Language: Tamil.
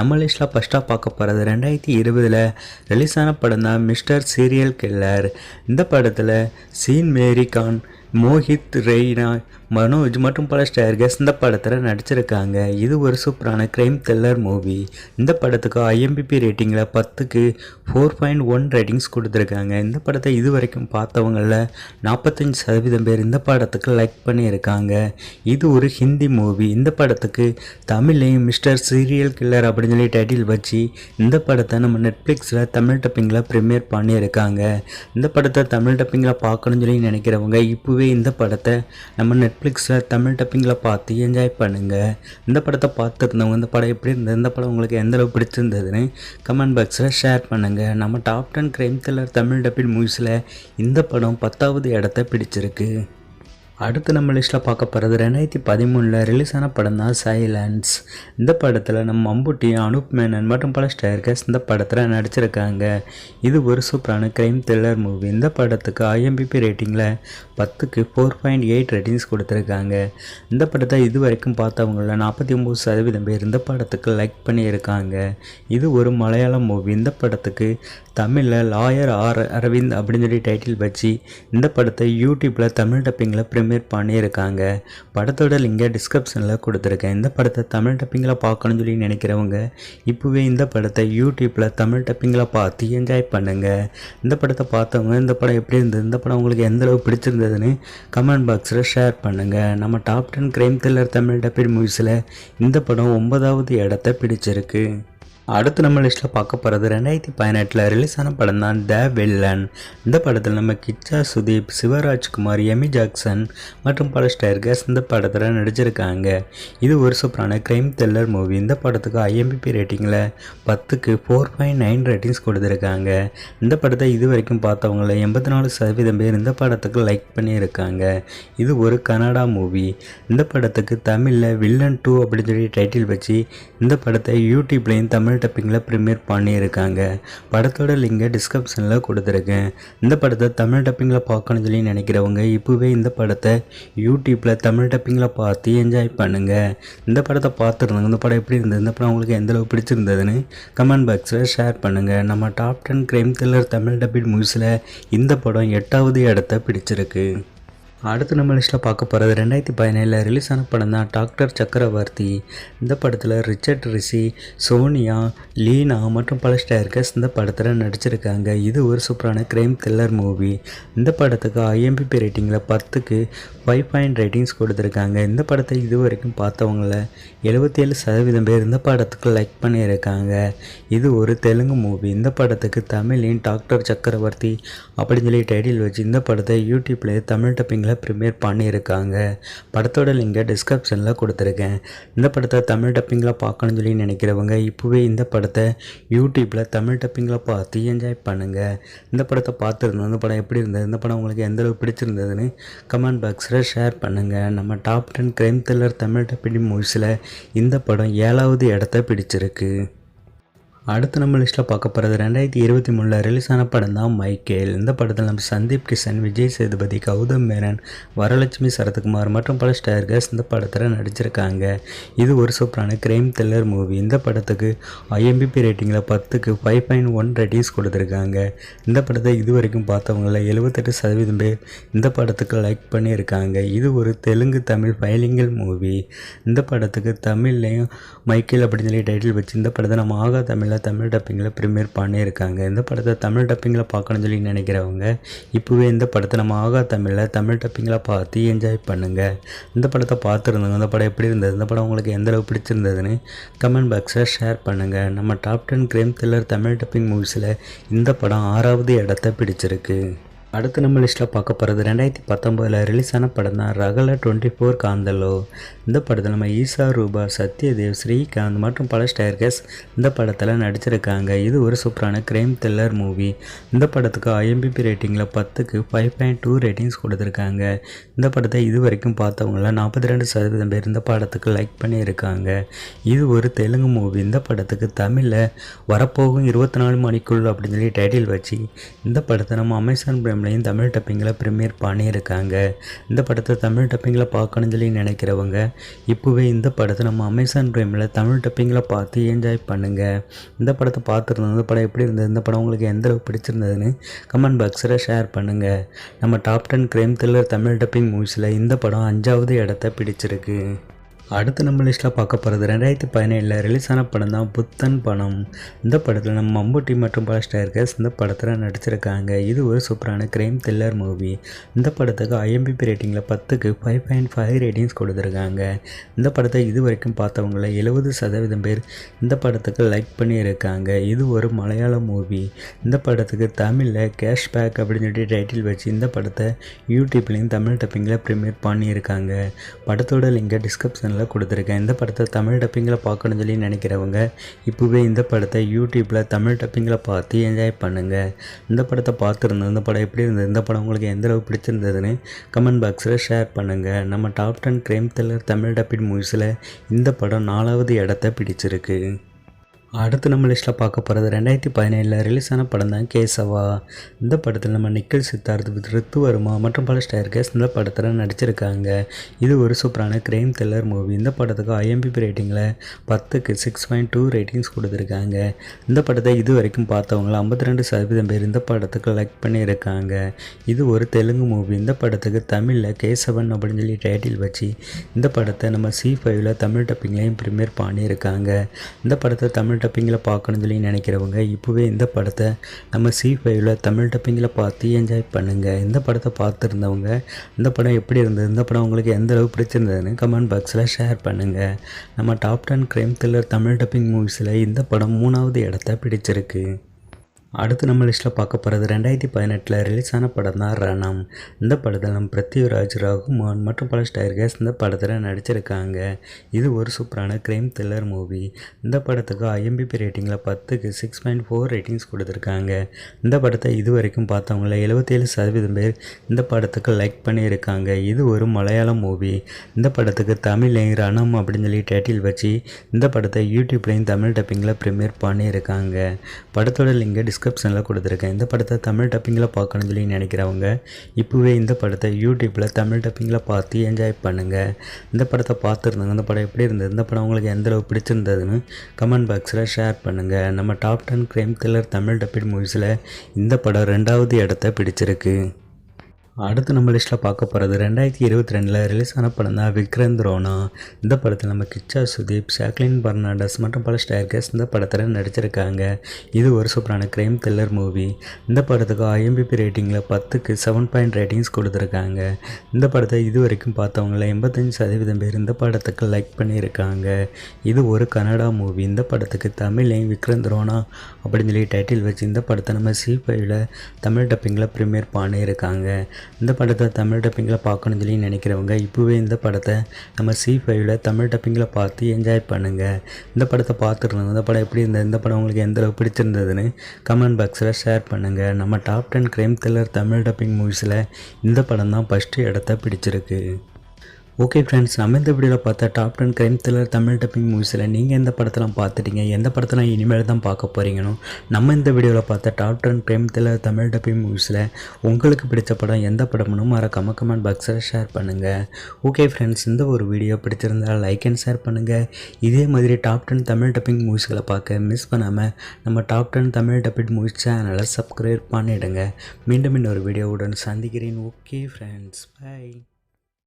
நம்ம லிஸ்ட்டில் ஃபஸ்ட்டாக பார்க்க போகிறது ரெண்டாயிரத்தி இருபதில் ரிலீஸ் ஆன படம் தான் மிஸ்டர் சீரியல் கில்லர் இந்த படத்தில் சீன் மேரி கான் மோஹித் ரெய்னா மனோஜ் மற்றும் பல ஸ்டார்கஸ் இந்த படத்தில் நடிச்சிருக்காங்க. இது ஒரு சூப்பரான க்ரைம் த்ரில்லர் மூவி இந்த படத்துக்கு ஐஎம்பிபி ரேட்டிங்கில் பத்துக்கு ஃபோர் பாயிண்ட் ஒன் ரேட்டிங்ஸ் கொடுத்துருக்காங்க. இந்த படத்தை இது வரைக்கும் பார்த்தவங்களில் நாற்பத்தஞ்சு சதவீதம் பேர் இந்த படத்துக்கு லைக் பண்ணியிருக்காங்க. இது ஒரு ஹிந்தி மூவி இந்த படத்துக்கு தமிழ்லையும் மிஸ்டர் சீரியல் கில்லர் அப்படின்னு சொல்லி டைட்டில் வச்சு இந்த படத்தை நம்ம நெட்ஃப்ளிக்ஸில் தமிழ் டப்பிங்கில் ப்ரீமியர் பண்ணியிருக்காங்க. இந்த படத்தை தமிழ் டப்பிங்கில் பார்க்கணும்னு சொல்லி நினைக்கிறவங்க இப்போவே இந்த படத்தை நம்ம நெட்ஃப்ளிக்ஸில் தமிழ் டப்பிங்கில் பார்த்து என்ஜாய் பண்ணுங்கள் இந்த படத்தை பார்த்துருந்தவங்க இந்த படம் எப்படி இருந்தது இந்த படம் உங்களுக்கு எந்த அளவு பிடிச்சிருந்ததுன்னு கமெண்ட் பாக்ஸில் ஷேர் பண்ணுங்கள் நம்ம top ten crime thriller Tamil dubbing மூவிஸில் இந்த படம் பத்தாவது இடத்த பிடிச்சிருக்கு. அடுத்து நம்ம லிஸ்ட்டில் பார்க்க போகிறது ரெண்டாயிரத்தி பதிமூணில் ரிலீஸ் ஆன படம் தான் சைலன்ஸ் இந்த படத்தில் நம்ம மம்புட்டி அனூப் மேனன் மற்றும் பல ஸ்டேர்கஸ் இந்த படத்தில் நடிச்சிருக்காங்க. இது ஒரு சூப்பரான கிரைம் த்ரில்லர் மூவி இந்த படத்துக்கு ஐஎம்பிபி ரேட்டிங்கில் பத்துக்கு ஃபோர் பாயிண்ட் எயிட் ரேட்டிங்ஸ் கொடுத்துருக்காங்க. இந்த படத்தை இது வரைக்கும் பார்த்தவங்கள நாற்பத்தி ஒம்பது சதவீதம் பேர் இந்த படத்துக்கு லைக் பண்ணியிருக்காங்க. இது ஒரு மலையாளம் மூவி இந்த படத்துக்கு தமிழில் லாயர் ஆர் அரவிந்த் அப்படின்னு சொல்லி டைட்டில் வச்சு இந்த படத்தை யூடியூப்பில் தமிழ் டப்பிங்கில் ப்ரீமியர் பண்ணியிருக்காங்க. படத்தோட லிங்கை டிஸ்கிரிப்ஷனில் கொடுத்துருக்கேன். இந்த படத்தை தமிழ் டப்பிங்கில் பார்க்கணும்னு சொல்லி நினைக்கிறவங்க இப்போவே இந்த படத்தை யூடியூப்பில் தமிழ் டப்பிங்கில் பார்த்து என்ஜாய் பண்ணுங்கள் இந்த படத்தை பார்த்தவங்க இந்த படம் எப்படி இருந்தது இந்த படம் உங்களுக்கு எந்தளவு பிடிச்சிருந்ததுன்னு கமெண்ட் பாக்ஸில் ஷேர் பண்ணுங்கள் நம்ம top ten crime thriller Tamil dubbing மூவிஸில் இந்த படம் ஒன்பதாவது இடத்த பிடிச்சிருக்கு. அடுத்து நம்ம லிஸ்ட்டில் பார்க்க போகிறது ரெண்டாயிரத்தி பதினெட்டில் ரிலீஸ் ஆன படம் தான் த வில்லன் இந்த படத்தில் நம்ம கிச்சா சுதீப் சிவராஜ்குமார் எமி ஜாக்சன் மற்றும் பல ஸ்டார்கஸ் இந்த படத்தில் நடிச்சிருக்காங்க. இது ஒரு சூப்பரான கிரைம் த்ரில்லர் மூவி இந்த படத்துக்கு ஐஎம்பிபி ரேட்டிங்கில் பத்துக்கு ஃபோர் பாயிண்ட் நைன் ரேட்டிங்ஸ் கொடுத்துருக்காங்க. இந்த படத்தை இது வரைக்கும் பார்த்தவங்கள எண்பத்தி நாலு சதவீதம் பேர் இந்த படத்துக்கு லைக் பண்ணியிருக்காங்க. இது ஒரு கனடா மூவி இந்த படத்துக்கு தமிழில் வில்லன் டூ அப்படின்னு சொல்லி டைட்டில் வச்சு இந்த படத்தை யூடியூப்லேயும் தமிழ் தமிழ் டப்பிங்கில் ப்ரீமியர் பண்ணியிருக்காங்க. படத்தோட லிங்கை டிஸ்கிரிப்ஷனில் கொடுத்துருக்கேன். இந்த படத்தை தமிழ் டப்பிங்கில் பார்க்கணும்னு சொல்லி நினைக்கிறவங்க இப்போவே இந்த படத்தை யூடியூப்பில் தமிழ் டப்பிங்கில் பார்த்து என்ஜாய் பண்ணுங்கள் இந்த படத்தை பார்த்துருந்தாங்க இந்த படம் எப்படி இருந்தது இந்த படம் உங்களுக்கு எந்தளவு பிடிச்சிருந்ததுன்னு கமெண்ட் பாக்ஸில் ஷேர் பண்ணுங்கள் நம்ம top ten crime thriller Tamil dubbing மூவிஸில் இந்த படம் எட்டாவது இடத்த பிடிச்சிருக்கு. அடுத்து நம்ம லிஸ்ட்டில் பார்க்க போகிறது ரெண்டாயிரத்தி பதினேழில் ரிலீஸ் ஆன படம் தான் டாக்டர் சக்கரவர்த்தி. இந்த படத்தில் ரிச்சர்ட் ரிஷி சோனியா லீனா மற்றும் பல ஸ்டார்கஸ் இந்த படத்தில் நடிச்சிருக்காங்க. இது ஒரு சூப்பரான கிரைம் த்ரில்லர் மூவி இந்த படத்துக்கு ஐஎம்பிபி ரேட்டிங்கில் பத்துக்கு ஃபைவ் பாயிண்ட் ரேட்டிங்ஸ் கொடுத்துருக்காங்க. இந்த படத்தை இது வரைக்கும் பார்த்தவங்கள எழுபத்தேழு சதவீதம் பேர் இந்த படத்துக்கு லைக் பண்ணியிருக்காங்க. இது ஒரு தெலுங்கு மூவி இந்த படத்துக்கு தமிழின் டாக்டர் சக்கரவர்த்தி அப்படின்னு சொல்லி டைட்டில் வச்சு இந்த படத்தை யூடியூப்லேயே தமிழ் டப்பிங்கில் ப்ரீமியர் பண்ணியிருக்காங்க. படத்தோட லிங்கை டிஸ்கிரிப்ஷனில் கொடுத்துருக்கேன். இந்த படத்தை தமிழ் டப்பிங்கில் பார்க்கணும்னு சொல்லி நினைக்கிறவங்க இப்போவே இந்த படத்தை யூடியூப்பில் தமிழ் டப்பிங்கில் பார்த்து என்ஜாய் பண்ணுங்கள் இந்த படத்தை பார்த்துருந்தோம். இந்த படம் எப்படி இருந்தது? இந்த படம் உங்களுக்கு எந்தளவு பிடிச்சிருந்ததுன்னு கமெண்ட் பாக்ஸில் ஷேர் பண்ணுங்கள் நம்ம top ten crime thriller Tamil dubbing மூவிஸில் இந்த படம் ஏழாவது இடத்த பிடிச்சிருக்கு. அடுத்து நம்ம லிஸ்ட்டில் பார்க்க போகிறது ரெண்டாயிரத்தி இருபத்தி மூணில் ரிலீஸ் ஆன படம் தான் மைக்கேல். இந்த படத்தில் நம்ம சந்தீப் கிஷன் விஜய் சேதுபதி கௌதம் மேனன் வரலட்சுமி சரத்குமார் மற்றும் பல ஸ்டார்கர்ஸ் இந்த படத்தில் நடிச்சிருக்காங்க. இது ஒரு சூப்பரான கிரைம் த்ரில்லர் மூவி இந்த படத்துக்கு ஐஎம்பிபி ரேட்டிங்கில் பத்துக்கு ஃபைவ் பாயிண்ட் ஒன் ரேட்டிங்ஸ் கொடுத்துருக்காங்க. இந்த படத்தை இது வரைக்கும் பார்த்தவங்கள எழுபத்தெட்டு சதவீதம் பேர் இந்த படத்துக்கு லைக் பண்ணியிருக்காங்க. இது ஒரு தெலுங்கு தமிழ் ஃபைலிங்கல் மூவி இந்த படத்துக்கு தமிழ்லையும் மைக்கேல் அப்படின்னு சொல்லி டைட்டில் வச்சு இந்த படத்தை நம்ம ஆகா தமிழில் தமிழ் டப்பிங்கில் ப்ரீமியர் பண்ணியிருக்காங்க. இந்த படத்தை தமிழ் டப்பிங்கில் பார்க்கணும்னு சொல்லி நினைக்கிறவங்க இப்போவே இந்த படத்தை நம்ம ஆகா தமிழில் தமிழ் டப்பிங்கில் பார்த்து என்ஜாய் பண்ணுங்கள் இந்த படத்தை பார்த்துருந்தோங்க இந்த படம் எப்படி இருந்தது இந்த படம் உங்களுக்கு எந்தளவு பிடிச்சிருந்ததுன்னு கமெண்ட் பாக்ஸில் ஷேர் பண்ணுங்கள் நம்ம top ten crime thriller Tamil dubbing மூவிஸில் இந்த படம் ஆறாவது இடத்த பிடிச்சிருக்கு. அடுத்து நம்ம லிஸ்ட்டில் பார்க்க போகிறது ரெண்டாயிரத்தி பத்தொம்போதில் ரிலீஸ் ஆன படம் தான் ரகல டுவெண்ட்டி ஃபோர் காந்தலோ இந்த படத்தில் நம்ம ஈசா ரூபா சத்யதேவ் ஸ்ரீகாந்த் மற்றும் பல ஸ்டேர்கஸ் இந்த படத்தில் நடிச்சிருக்காங்க. இது ஒரு சூப்பரான கிரைம் த்ரில்லர் மூவி இந்த படத்துக்கு ஐஎம்பிபி ரேட்டிங்கில் பத்துக்கு ஃபைவ் பாயிண்ட் டூ ரேட்டிங்ஸ் கொடுத்துருக்காங்க. இந்த படத்தை இது வரைக்கும் பார்த்தவங்கள நாற்பத்தி ரெண்டு சதவீதம் பேர் இந்த படத்துக்கு லைக் பண்ணியிருக்காங்க. இது ஒரு தெலுங்கு மூவி இந்த படத்துக்கு தமிழில் வரப்போகும் இருபத்தி நாலு மணிக்குள் அப்படின்னு சொல்லி டைட்டில் வச்சு இந்த படத்தை நம்ம அமேசான் பிரைம் ப்ரைம்லையும் தமிழ் டப்பிங்கில் ப்ரீமியர் பண்ணியிருக்காங்க. இந்த படத்தை தமிழ் டப்பிங்கில் பார்க்கணும்னு சொல்லி நினைக்கிறவங்க இப்போவே இந்த படத்தை நம்ம அமேசான் ப்ரைமில் தமிழ் டப்பிங்கில் பார்த்து என்ஜாய் பண்ணுங்கள் இந்த படத்தை பார்த்துருந்தோம். இந்த படம் எப்படி இருந்தது? இந்த படம் உங்களுக்கு எந்த அளவுக்கு பிடிச்சிருந்ததுன்னு கமெண்ட் பாக்ஸில் ஷேர் பண்ணுங்கள் நம்ம top ten crime thriller Tamil dubbing மூவிஸில் இந்த படம் அஞ்சாவது இடத்த பிடிச்சிருக்கு. அடுத்து நம்ம லிஸ்ட்டில் பார்க்க போகிறது ரெண்டாயிரத்தி பதினேழில் ரிலீஸ் ஆன படம் தான் புத்தன் படம் இந்த படத்தில் நம்ம மம்பூட்டி மற்றும் பல ஸ்டார்கர்ஸ் இந்த படத்தில் நடிச்சிருக்காங்க. இது ஒரு சூப்பரான கிரைம் த்ரில்லர் மூவி இந்த படத்துக்கு ஐஎம்பிபி ரேட்டிங்கில் பத்துக்கு ஃபைவ் பாயிண்ட் ஃபைவ் ரேட்டிங்ஸ் கொடுத்துருக்காங்க. இந்த படத்தை இது வரைக்கும் பார்த்தவங்கள எழுபது சதவீதம் பேர் இந்த படத்துக்கு லைக் பண்ணியிருக்காங்க. இது ஒரு மலையாள மூவி இந்த படத்துக்கு தமிழில் கேஷ்பேக் அப்படின்னு சொல்லி டைட்டில் வச்சு இந்த படத்தை யூடியூப்லேயும் தமிழ் டப்பிங்கில் ப்ரீமியர் பண்ணியிருக்காங்க. படத்தோட லிங்கை டிஸ்கிரிப்ஷனில் கொடுத்துருக்கேன். இந்த படத்தை தமிழ் டப்பிங்கில் பார்க்கணும்னு சொல்லி நினைக்கிறவங்க இப்போவே இந்த படத்தை யூடியூப்பில் தமிழ் டப்பிங்கில் பார்த்து என்ஜாய் பண்ணுங்கள் இந்த படத்தை பார்த்துருந்தோம் இந்த படம் எப்படி இருந்தது இந்த படம் உங்களுக்கு எந்த அளவு பிடிச்சிருந்ததுன்னு கமெண்ட் பாக்ஸில் ஷேர் பண்ணுங்கள் நம்ம top ten crime thriller Tamil dubbing மூவிஸில் இந்த படம் நாலாவது இடத்த பிடிச்சிருக்கு. அடுத்து நம்ம லிஸ்ட்டில் பார்க்க போகிறது ரெண்டாயிரத்தி பதினேழில் ரிலீஸ் ஆன படம் தான் கேசவா. இந்த படத்தில் நம்ம நிக்கில் சித்தார்த் ரித்து வருமா மற்றும் பல ஸ்டார்கர்ஸ் இந்த படத்தில் நடிச்சிருக்காங்க. இது ஒரு சூப்பரான கிரைம் த்ரில்லர் மூவி இந்த படத்துக்கு ஐஎம்பிபி ரேட்டிங்கில் பத்துக்கு சிக்ஸ் பாயிண்ட் டூ ரேட்டிங்ஸ் கொடுத்துருக்காங்க. இந்த படத்தை இது வரைக்கும் பார்த்தவங்கள ஐம்பத்தி ரெண்டு சதவீதம் பேர் இந்த படத்துக்கு லைக் பண்ணியிருக்காங்க. இது ஒரு தெலுங்கு மூவி இந்த படத்துக்கு தமிழில் கேசவன் அப்படின்னு சொல்லி டைட்டில் வச்சு இந்த படத்தை நம்ம சி ஃபைவ்ல தமிழ் டப்பிங்லேயும் ப்ரீமியர் பண்ணியிருக்காங்க. இந்த படத்தை தமிழ் டப்பிங்கில் பார்க்கணும்னு சொல்லி நினைக்கிறவங்க இப்போவே இந்த படத்தை நம்ம சி ஃபைவ்ல தமிழ் டப்பிங்கில் பார்த்து என்ஜாய் பண்ணுங்கள் இந்த படத்தை பார்த்துருந்தவங்க இந்த படம் எப்படி இருந்தது இந்த படம் உங்களுக்கு எந்த அளவு பிடிச்சிருந்ததுன்னு கமெண்ட் பாக்ஸில் ஷேர் பண்ணுங்கள் நம்ம top ten crime thriller Tamil dubbing மூவிஸில் இந்த படம் மூணாவது இடத்த பிடிச்சிருக்கு. அடுத்து நம்ம லிஸ்ட்டில் பார்க்க போகிறது ரெண்டாயிரத்தி பதினெட்டில் ரிலீஸ் ஆன படம் தான் ரணம் இந்த படத்தில் நம்ம பிருத்திவிராஜ் ரகுமான் மற்றும் பல ஸ்டைர்கேஸ் இந்த படத்தில் நடிச்சிருக்காங்க. இது ஒரு சூப்பரான கிரைம் த்ரில்லர் மூவி இந்த படத்துக்கு ஐஎம்பிபி ரேட்டிங்கில் பத்துக்கு சிக்ஸ் பாயிண்ட் ஃபோர் ரேட்டிங்ஸ் கொடுத்துருக்காங்க. இந்த படத்தை இது வரைக்கும் பார்த்தவங்கள எழுபத்தேழு சதவீதம் பேர் இந்த படத்துக்கு லைக் பண்ணியிருக்காங்க. இது ஒரு மலையாளம் மூவி இந்த படத்துக்கு தமிழ்லையும் ரணம் அப்படின்னு சொல்லி டேட்டில் வச்சு இந்த படத்தை யூடியூப்லேயும் தமிழ் டப்பிங்கில் ப்ரீமியர் பண்ணியிருக்காங்க. படத்தோட லிங்கை டிஸ்கிரிப்ஷனில் கொடுத்துருக்கேன். இந்த படத்தை தமிழ் டப்பிங்கில் பார்க்கணும்னு சொல்லி நினைக்கிறவங்க இப்போவே இந்த படத்தை யூடியூப்பில் தமிழ் டப்பிங்கில் பார்த்து என்ஜாய் பண்ணுங்கள் இந்த படத்தை பார்த்துருந்தாங்க இந்த படம் எப்படி இருந்தது இந்த படம் உங்களுக்கு எந்த அளவுக்கு பிடிச்சிருந்ததுன்னு கமெண்ட் பாக்ஸில் ஷேர் பண்ணுங்கள் நம்ம top ten crime thriller Tamil dubbing மூவிஸில் இந்த படம் ரெண்டாவது இடத்த பிடிச்சிருக்கு. அடுத்து நம்ம லிஸ்ட்டில் பார்க்க போகிறது ரெண்டாயிரத்தி இருபத்தி ரெண்டில் ரிலீஸ் ஆன படம் தான் விக்ரந்த் ரோனா. இந்த படத்தில் நம்ம கிச்சா சுதீப் ஷாக்லின் பர்னாண்டஸ் மற்றும் பல ஸ்டார்கர்ஸ் இந்த படத்தில் நடிச்சிருக்காங்க. இது ஒரு சூப்பரான கிரைம் த்ரில்லர் மூவி இந்த படத்துக்கு ஐஎம்பிபி ரேட்டிங்கில் பத்துக்கு செவன் பாயிண்ட் ரேட்டிங்ஸ் கொடுத்துருக்காங்க. இந்த படத்தை இது வரைக்கும் பார்த்தவங்கள எண்பத்தஞ்சு சதவீதம் பேர் இந்த படத்துக்கு லைக் பண்ணியிருக்காங்க. இது ஒரு கன்னடா மூவி இந்த படத்துக்கு தமிழ்லையும் விக்ரந்த் ரோனா அப்படின்னு சொல்லி டைட்டில் வச்சு இந்த படத்தை நம்ம சி ஃபைவ்ல தமிழ் டப்பிங்கில் ப்ரீமியர் பண்ணியிருக்காங்க. இந்த படத்தை தமிழ் டப்பிங்கில் பார்க்கணும்னு சொல்லி நினைக்கிறவங்க இப்போவே இந்த படத்தை நம்ம சி ஃபைவ்ல தமிழ் டப்பிங்கில் பார்த்து என்ஜாய் பண்ணுங்கள் இந்த படத்தை பார்த்துருந்தோம் இந்த படம் எப்படி இருந்தது இந்த படம் உங்களுக்கு எந்த பிடிச்சிருந்ததுன்னு கமெண்ட் பாக்ஸில் ஷேர் பண்ணுங்கள் நம்ம top ten crime thriller Tamil dubbing மூவிஸில் இந்த படம் தான் ஃபஸ்ட்டு இடத்த பிடிச்சிருக்கு. ஓகே ஃப்ரெண்ட்ஸ் நம்ம இந்த வீடியோவில் பார்த்த top ten crime thriller Tamil dubbing மூவிஸில் நீங்கள் எந்த படத்தெல்லாம் பார்த்துட்டீங்க? எந்த படத்தெல்லாம் இனிமேல் தான் பார்க்க போகிறீங்கன்னு நம்ம இந்த வீடியோவில் பார்த்த top ten crime thriller Tamil dubbing மூவிஸில் உங்களுக்கு பிடிச்ச படம் எந்த படம்னு மறக்காம கமெண்ட் பாக்ஸில் ஷேர் பண்ணுங்கள் ஓகே ஃப்ரெண்ட்ஸ் இந்த ஒரு வீடியோ பிடிச்சிருந்தால் லைக் அண்ட் ஷேர் பண்ணுங்கள் இதே மாதிரி டாப் டென் தமிழ் டப்பிங் மூவிஸ்களை பார்க்க மிஸ் பண்ணாமல் நம்ம top ten Tamil dubbing movies சேனலை சப்ஸ்கிரைப் பண்ணிவிடுங்க மீண்டும் இன்னொரு வீடியோவுடன் சந்திக்கிறேன். Okay friends by